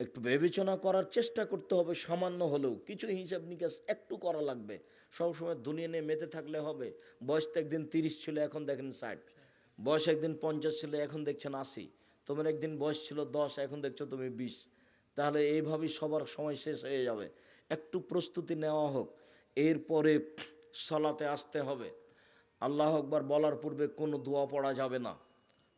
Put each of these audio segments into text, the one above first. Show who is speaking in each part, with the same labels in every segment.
Speaker 1: একটু বিবেচনা করার চেষ্টা করতে হবে, সামান্য হলেও। কিছু হিসাব নিকাশ একটু করা লাগবে। সবসময় দুনিয়া নিয়ে মেতে থাকলে হবে। বয়স তো একদিন তিরিশ ছিল, এখন দেখেন ষাট। বয়স একদিন পঞ্চাশ ছিল, এখন দেখছেন আশি। তোমার একদিন বয়স ছিল দশ, এখন দেখছ তুমি বিশ। তাহলে এইভাবেই সবার সময় শেষ হয়ে যাবে। একটু প্রস্তুতি নেওয়া হোক। এরপরে সলাতে আসতে হবে। আল্লাহ আকবার বলার পূর্বে কোনো দোয়া পড়া যাবে না।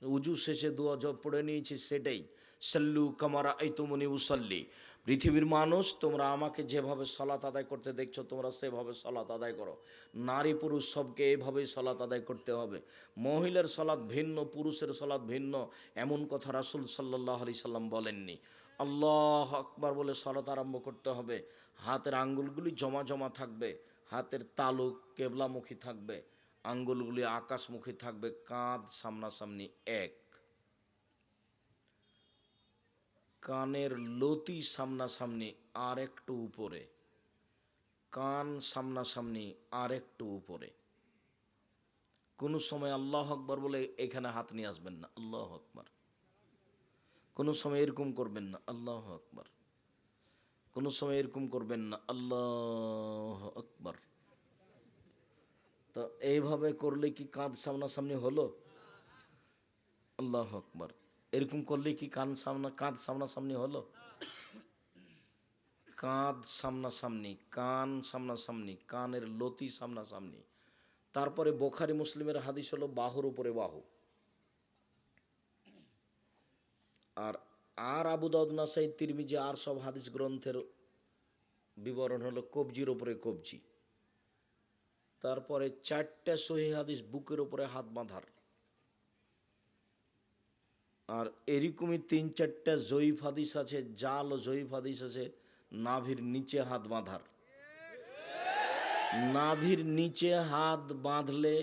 Speaker 1: উজু শেষে দোয়া পড়ে নিয়েছি সেটাই। সাল্লু কামারা এই তুমনি উসাল্লি। পৃথিবীর মানুষ, তোমরা আমাকে যেভাবে সলাত আদায় করতে দেখছ, তোমরা সেভাবে সলাত আদায় করো। নারী পুরুষ সবকে এইভাবেই সলাত আদায় করতে হবে। মহিলার সলাৎ ভিন্ন, পুরুষের সলাৎ ভিন্ন, এমন কথা রাসুল সাল্লাহ আলি সাল্লাম বলেননি। আল্লাহ আকবার বলে সলাত আরম্ভ করতে হবে। হাতের আঙ্গুলগুলি জমা জমা থাকবে, হাতের তালুক কেবলামুখী থাকবে, আঙ্গুলগুলি আকাশমুখী থাকবে, কাঁধ সামনাসামনি এক। কানের লতি সামনাসামনি আর একটু উপরে। কান সামনাসামনি আর একটু উপরে। কোনো সময় আল্লাহ আকবর বলে এখানে হাত নিয়ে আসবেন না, আল্লাহ আকবর। কোনো সময় এরকম করবেন না, আল্লাহ আকবর। কোনো সময় এরকম করবেন না, আল্লাহ আকবর। তো এইভাবে করলে কি কাঁধ সামনাসামনি হলো? আল্লাহ আকবর। এরকম করলে কি কান সামনা, কাঁধ সামনাসামনি হলো? কাঁধ সামনাসামনি, কান সামনাসামনি, কানের লতি সামনাসামনি। তারপরে বোখারি মুসলিমের হাদিস হলো বাহুর উপরে বাহু। আর আর আবু দাউদ নাসাই, তিরমিজি, আর সব হাদিস গ্রন্থের বিবরণ হলো কবজির উপরে কবজি। তারপরে চারটা সহি হাদিস বুকের উপরে হাত বাঁধার। আর এরকমই তিন চারটা জয়ীফ হাদিস আছে, জাল ও জয়ীফ হাদিস আছে, নাভির নিচে হাত বাঁধার। নাভির নিচে হাত বাঁধলে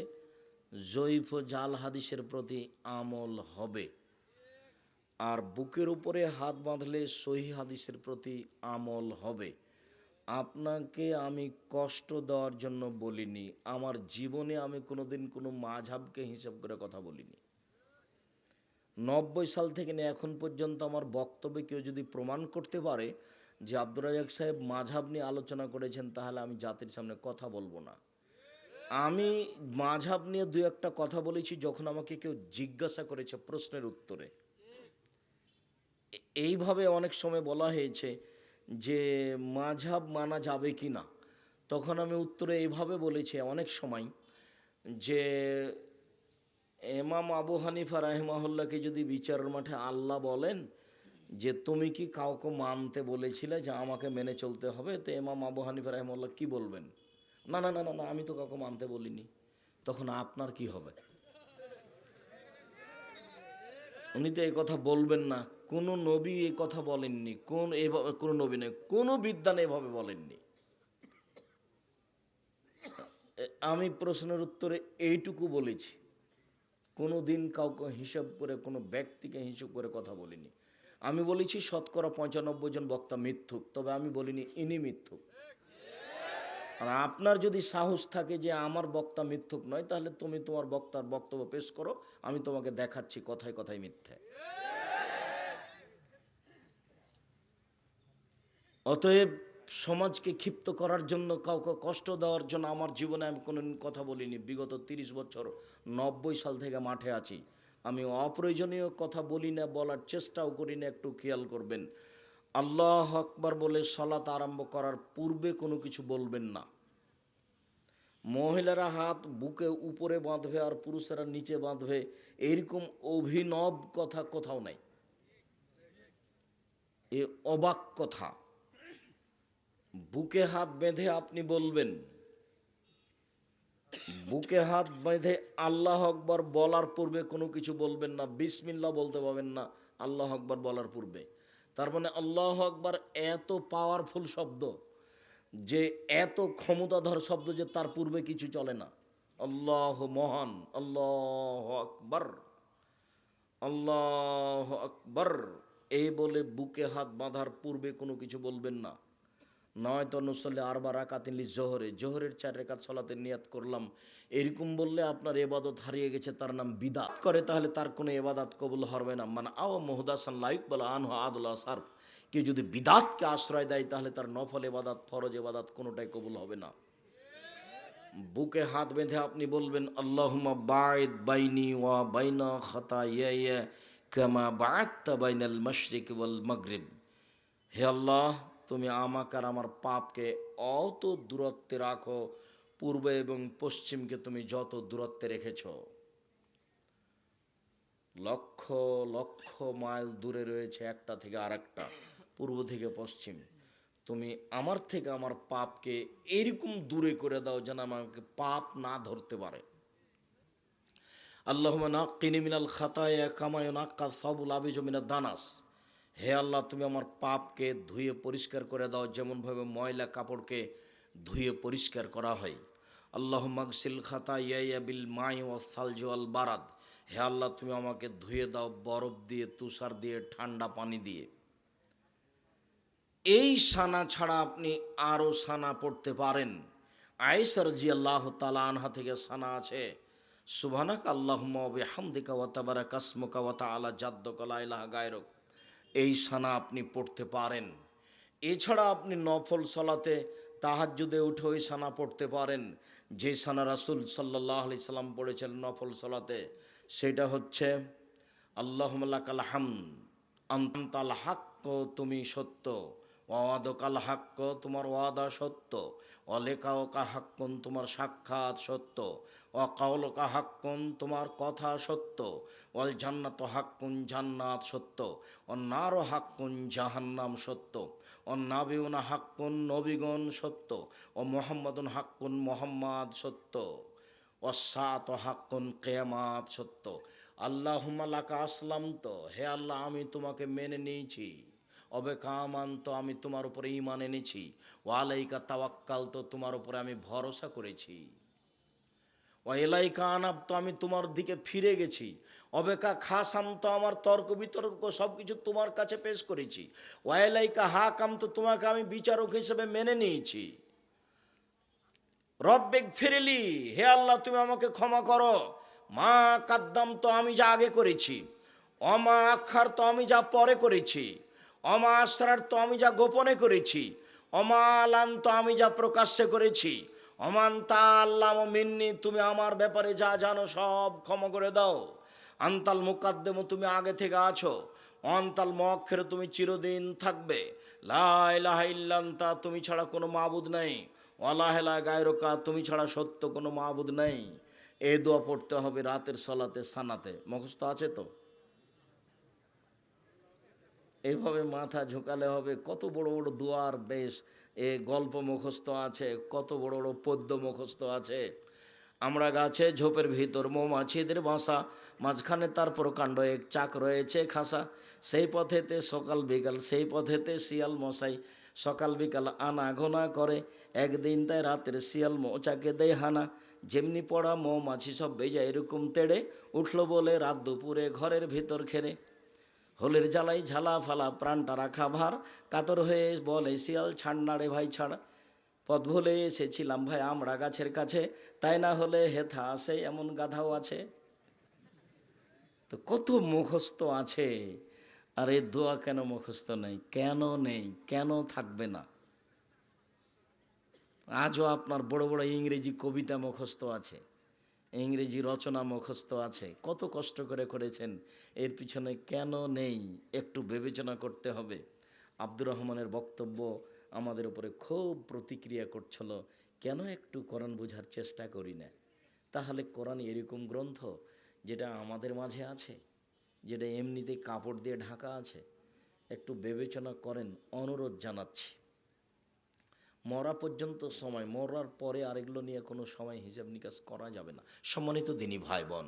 Speaker 1: জয়ীফ ও জাল হাদিসের প্রতি আমল হবে। আর বুকের উপরে হাত বাঁধলে সহি হাদিসের প্রতি আমল হবে। আপনাকে আমি কষ্ট দেওয়ার জন্য বলিনি, আমার জীবনে আমি কোনোদিন কোনো মাঝাবকে হিসাব করে কথা বলিনি। নব্বই সাল থেকে নিয়ে এখন পর্যন্ত আমার বক্তব্যে কেউ যদি প্রমাণ করতে পারে যে আব্দুর রাজাক সাহেব মাঝাব নিয়ে আলোচনা করেছেন, তাহলে আমি জাতির সামনে কথা বলব না। আমি মাঝাব নিয়ে দু একটা কথা বলেছি, যখন আমাকে কেউ জিজ্ঞাসা করেছে প্রশ্নের উত্তরে। এইভাবে অনেক সময় বলা হয়েছে যে মাঝাব মানা যাবে কি না তখন আমি উত্তরে এইভাবে বলেছি অনেক সময় যে এমাম আবু হানিফা রাহেমাহুল্লাহকে যদি বিচারের মাঠে আল্লাহ বলেন যে তুমি কি কাউকে মানতে বলেছিলে যে আমাকে মেনে চলতে হবে, তো এমাম আবু হানিফা রাহেমাল্লাহ কি বলবেন? না না না না না, আমি তো কাউকে মানতে বলিনি। তখন আপনার কি হবে? উনি তো এই কথা বলবেন না। কোনো নবী এই কথা বলেননি, কোন এভাবে, কোনো নবী নেই কোনো বিদ্যান এভাবে বলেননি। আমি প্রশ্নের উত্তরে এইটুকু বলেছি। কোনো দিন কাউকে হিসাব করে, কোনো ব্যক্তিকে হিসাব করে কথা বলিনি। আমি বলেছি, শতকরা পঁচানব্বই জন বক্তা মিথ্যুক, তবে আমি বলিনি, ইনি মিথ্যুক। আর আপনার যদি সাহস থাকে যে আমার বক্তা মিথ্যুক নয়, তাহলে তুমি তোমার বক্তার বক্তব্য পেশ করো, আমি তোমাকে দেখাচ্ছি কথায় কথায় মিথ্যে। অতএব সমাজকে ক্ষিপ্ত করার জন্য, কাউকে কষ্ট দেওয়ার জন্য আমার জীবনে আমি কোনো কথা বলিনি। বিগত তিরিশ বছর, নব্বই সাল থেকে মাঠে আছি। আমি অপ্রয়োজনীয় কথা বলি না, বলার চেষ্টাও করি না, একটু খেয়াল করবেন। আল্লাহ আকবার বলে সলাত আরম্ভ করার পূর্বে কোনো কিছু বলবেন না। মহিলারা হাত বুকে উপরে বাঁধবে আর পুরুষেরা নিচে বাঁধবে এইরকম অভিনব কথা কোথাও নাই। এ অবাক কথা। বুকে হাত বেঁধে আপনি বলবেন। বুকে হাত বেঁধে আল্লাহ আকবর বলার পূর্বে কোনো কিছু বলবেন না বিসমিল্লা বলতে পারবেন না, আল্লাহ আকবর বলার পূর্বে। তার মানে আল্লাহ আকবর এত পাওয়ারফুল শব্দ, যে এত ক্ষমতাধর শব্দ যে তার পূর্বে কিছু চলে না। আল্লাহ মহান, আল্লাহ আকবর আল্লাহ আকবর এই বলে বুকে হাত বাঁধার পূর্বে কোনো কিছু বলবেন না। নয়তো নুসল্লি আরবার রাকাতিনলি জোহরে, জোহরের চার রেখাত সলাতে নিয়াত করলাম। এরকম বললে আপনার এবাদত হারিয়ে গেছে, তার নাম বিদা করে তাহলে তার কোনো এবাদাত কবুল হবে না। মানে আও মোহদাসান লাইক বলা আনহ আদুল্লাহ সার কেউ যদি বিদাতকে আশ্রয় দেয়, তাহলে তার নফল এবাদাত, ফরজ এবাদাত কোনোটাই কবুল হবে না। বুকে হাত বেঁধে আপনি বলবেন, আল্লাহুম্মা বাঈদ বাইনি ওয়া বাইনা খাতায়ায়া কামা বাআত্তা বাইনাল মাশরিক ওয়াল মাগরিব। হে আল্লাহ তুমি আমাকে আর আমার পাপকে অত দূরত্বে রাখো, পূর্ব এবং পশ্চিমকে তুমি যত দূরত্বে রেখেছ। লক্ষ লক্ষ মাইল দূরে রয়েছে একটা থেকে আরেকটা, পূর্ব থেকে পশ্চিম। তুমি আমার থেকে আমার পাপকে এরকম দূরে করে দাও যেন আমাকে পাপ না ধরতে পারে। আল্লাহ নাক্কিনি মিনাল খাতায় কামায় নাক্কা সাবুল আবিজ মিনাল দানাস। হে আল্লাহ, তুমি আমার পাপকে ধুয়ে পরিষ্কার করে দাও, যেমনভাবে ময়লা কাপড়কে ধুয়ে পরিষ্কার করা হয়। আল্লাহ মাগসিল খাতা ইয়া বিল মাই ও সালজোয়াল বারাদ। হে আল্লাহ, তুমি আমাকে ধুয়ে দাও বরফ দিয়ে, তুষার দিয়ে, ঠান্ডা পানি দিয়ে। এই সানা ছাড়া আপনি আরও সানা পড়তে পারেন। আয়েসার জি আল্লাহ তালা আনহা থেকে সানা আছে। সুবহানাক আল্লাহ ওয়া বিহামদিকা ওয়া তাবারাকা ইসমুকা ওয়া তাআলা জাদ্দুকা লা ইলাহা গায়রুক। এই সানা আপনি পড়তে পারেন। এছাড়া আপনি নফল সলাতে তাহাজ্জুদে উঠে ওই সানা পড়তে পারেন। যে সানা রাসুল সাল্লাহ আলি সাল্লাম পড়েছেন নফল সলাতে, সেটা হচ্ছে আল্লাহুম্মালাকাল হামদ, আন্তাল হাক্ক, তুমি সত্য। ওয়াদকাল হাক্ক, তোমার ওয়াদা সত্য। অলেকাওকা হাক্কন, তোমার সাক্ষাৎ সত্য। অকাউলকা হাক্কন, তোমার কথা সত্য। অল জান্নাত হাক্কুন, জান্নাত সত্য। অন্নারও হাক্কুন, জাহান্নাম সত্য। অন্নাবিউনা হাক্কুন, নবীগণ সত্য। ও মোহাম্মদুন হাক্কুন, মোহাম্মদ সত্য। অসাত হাক্কুন, কেয়ামাত সত্য। আল্লাহ লাকা আসলাম তো হে আল্লাহ, আমি তোমাকে মেনে নিয়েছি। অবে কামান্ত আমি তোমার উপরে ইমান এনেছি। ওয়ালাইকা তাওয়াক্কাল তো তোমার উপরে আমি ভরসা করেছি। ও এলাইকা আনাব তো আমি তোমার দিকে ফিরে গেছি। অবেকা খাসাম তো আমার তর্ক বিতর্ক সব কিছু তোমার কাছে পেশ করেছি। ওয়াইলাইকা হাকাম তো তোমাকে আমি বিচারক হিসেবে মেনে নিয়েছি। রব্বেক ফিরেলি হে আল্লাহ, তুমি আমাকে ক্ষমা করো। মা কাদ্দাম তো আমি যা আগে করেছি। অমা আখার তো আমি যা পরে করেছি। অমা আসরার তো আমি যা গোপনে করেছি অমা আলান তো আমি যা প্রকাশ্যে করেছি অমান তা মিন্নি, তুমি আমার ব্যাপারে যা জানো সব ক্ষমা করে দাও। আন্তাল মুকাদ্দেম, তুমি আগে থেকে আছো। অন্তাল মক্ষের তুমি চিরদিন থাকবে। লাইলাহাইল্লান্তা তুমি ছাড়া কোনো মাবুদ নেই। অলাহেলা গায়রকা, তুমি ছাড়া সত্য কোনো মাবুদ নেই। এই দোয়া পড়তে হবে রাতের সলাতে, সানাতে। মুখস্থ আছে তো? এইভাবে মাথা ঝুঁকালে হবে, কত বড় বড় দুয়ার বেশ, এ গল্প মুখস্থ আছে, কত বড় বড় পদ্য মুখস্থ আছে। আমরা গাছে ঝোপের ভিতর মৌমাছিদের বাসা, মাঝখানে তার প্রকাণ্ড এক চাক রয়েছে খাসা। সেই পথেতে সকাল বিকাল, সেই পথেতে শিয়াল মশাই, সকাল বিকাল আনা ঘোনা করে। একদিন তাই রাতের শিয়াল মোচাকে দেয় হানা। যেমনি পড়া মৌমাছি সব বেজা এরকম তেড়ে উঠল বলে রাত দুপুরে ঘরের ভিতর খেরে। হোলের জ্বালাই ঝালা ফালা প্রাণটা রাখা ভার। কাতর হয়ে বলে, শিয়াল, ছাড় না রে ভাই, ছাড়। পথ ভুলে এসেছিলাম ভাই আমরা গাছের কাছে। তাই না হলে হেথা আসে এমন গাধাও আছে? তো কত মুখস্থ আছে। আর এই দোয়া কেন মুখস্থ নেই? কেন নেই? কেন থাকবে না? আজও আপনার বড় বড় ইংরেজি কবিতা মুখস্থ আছে। ইংরেজি রচনা মুখস্থ আছে। কত কষ্ট করে করেছেন। এর পিছনে কেন নেই একটু বিবেচনা করতে হবে। আব্দুর রহমানের বক্তব্য আমাদের উপরে খুব প্রতিক্রিয়া করছিল। কেন একটু কোরআন বোঝার চেষ্টা করি না? তাহলে কোরআন এরকম গ্রন্থ যেটা আমাদের মাঝে আছে, যেটা এমনিতে কাপড় দিয়ে ঢাকা আছে। একটু বিবেচনা করেন, অনুরোধ জানাচ্ছি। মরা পর্যন্ত সময়, মরার পরে আর এগুলো নিয়ে কোনো সময় হিসাব নিকাশ করা যাবে না। সম্মানিত দিনী ভাই বোন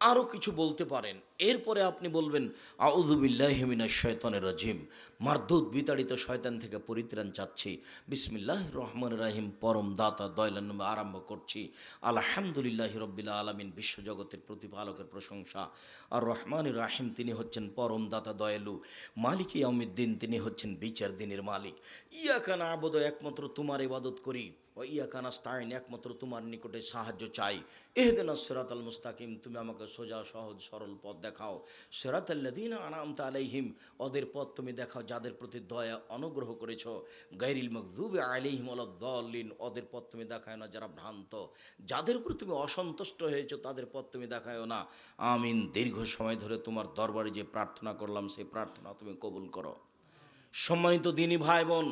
Speaker 1: আরও কিছু বলতে পারেন। এরপরে আপনি বলবেন আউজুবিল্লাহমিনা শয়তানের রাজিম। মারদুদ বিতাড়িত শয়তান থেকে পরিত্রাণ চাচ্ছি। বিসমিল্লাহ রহমান রাহিম, পরম দাতা দয়লান আরম্ভ করছি। আলহামদুলিল্লাহ রব্বিল্লা আলমিন, বিশ্বজগতের প্রতিপালকের প্রশংসা। আর রহমান রাহিম, তিনি হচ্ছেন পরম দাতা, দয়ালু। মালিক ইয়াউমিদ্দিন, তিনি হচ্ছেন বিচার দিনের মালিক। ইয়াকানা আবদ একমাত্র তোমার ইবাদত করি। ও একমাত্র তোমার নিকটে সাহায্য চাই। এহদিন সেরাত আল মুস্তাকিম, তুমি আমাকে সোজা, সহজ, সরল পথ দেখাও। সেরাত আল্লাদিন আনামতা আলাইহিম, ওদের পথ তুমি দেখাও যাদের প্রতি দয়া, অনুগ্রহ করেছ। গাইরিল মকদুবে আলাইহিম আলাদ্দাল্লিন ওদের পথ তুমি দেখায় না যারা ভ্রান্ত। যাদের উপর তুমি অসন্তুষ্ট হয়েছো, তাদের পথ তুমি দেখায়ও না। আমিন। দীর্ঘ সময় ধরে তোমার দরবারে যে প্রার্থনা করলাম, সেই প্রার্থনা তুমি কবুল করো। সম্মানিত দিনী ভাই বোন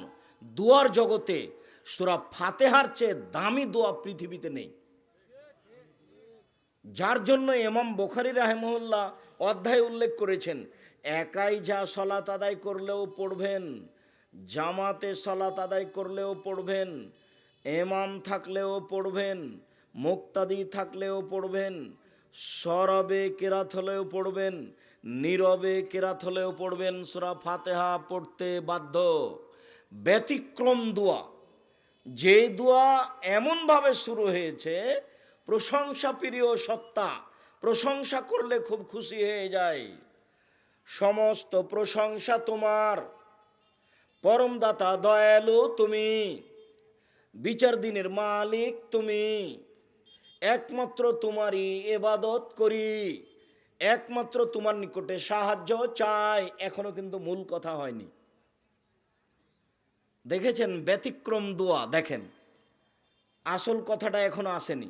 Speaker 1: দুয়ার জগতে সুরা ফাতেহার চেয়ে দামি দোয়া পৃথিবীতে নেই। যার জন্য এমাম বোখারি রাহেমহল্লা অধ্যায় উল্লেখ করেছেন, একাই যা সলাত আদায় করলেও পড়বেন, জামাতে সলাত আদায় করলেও পড়বেন এমাম থাকলেও পড়বেন, মুক্তাদি থাকলেও পড়বেন, সরবে কেরাত হলেও পড়বেন, নীরবে কেরাত হলেও পড়বেন, সুরা ফাতেহা পড়তে বাধ্য। ব্যতিক্রম দোয়া। যে দোয়া এমনভাবে শুরু হয়েছে, প্রশংসা প্রিয় সত্তা, প্রশংসা করলে খুব খুশি হয়ে যায়। সমস্ত প্রশংসা তোমার। পরমদাতা দয়ালু তুমি। বিচার দিনের মালিক তুমি। একমাত্র তোমারই এবাদত করি। একমাত্র তোমার নিকটে সাহায্য চাই। এখনও কিন্তু মূল কথা হয়নি। দেখেছেন ব্যতিক্রম দোয়া দেখেন। আসল কথাটা এখনও আসেনি।